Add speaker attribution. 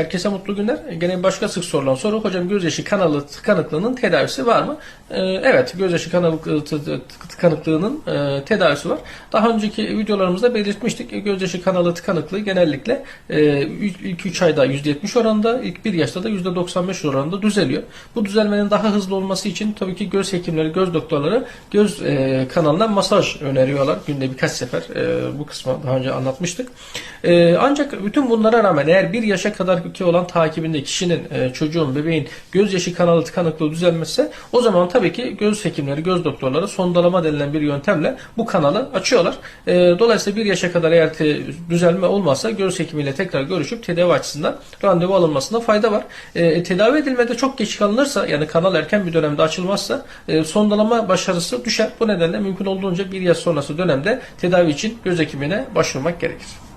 Speaker 1: Herkese mutlu günler. Gene başka sık sorulan soru. Hocam gözyaşı kanalı tıkanıklığının tedavisi var mı? Ee, evet, gözyaşı kanalı tı- tı- tıkanıklığının e, tedavisi var. Daha önceki videolarımızda belirtmiştik. Gözyaşı kanalı tıkanıklığı genellikle e, ilk 3 ayda %70 oranında, ilk 1 yaşta da %95 oranında düzeliyor. Bu düzelmenin daha hızlı olması için tabii ki göz hekimleri, göz doktorları göz e, kanalına masaj öneriyorlar. Günde birkaç sefer e, bu kısmı daha önce anlatmıştık. E, ancak bütün bunlara rağmen eğer bir yaşa kadar ki olan takibinde kişinin, e, çocuğun, bebeğin gözyaşı kanalı tıkanıklığı düzelmezse o zaman tabii ki göz hekimleri, göz doktorları sondalama denilen bir yöntemle bu kanalı açıyorlar. E, dolayısıyla bir yaşa kadar eğer düzelme olmazsa göz hekimiyle tekrar görüşüp tedavi açısından randevu alınmasında fayda var. E, tedavi edilmede çok geç kalınırsa yani kanal erken bir dönemde açılmazsa e, sondalama başarısı düşer. Bu nedenle mümkün olduğunca bir yaş sonrası dönemde tedavi için göz hekimine başvurmak gerekir.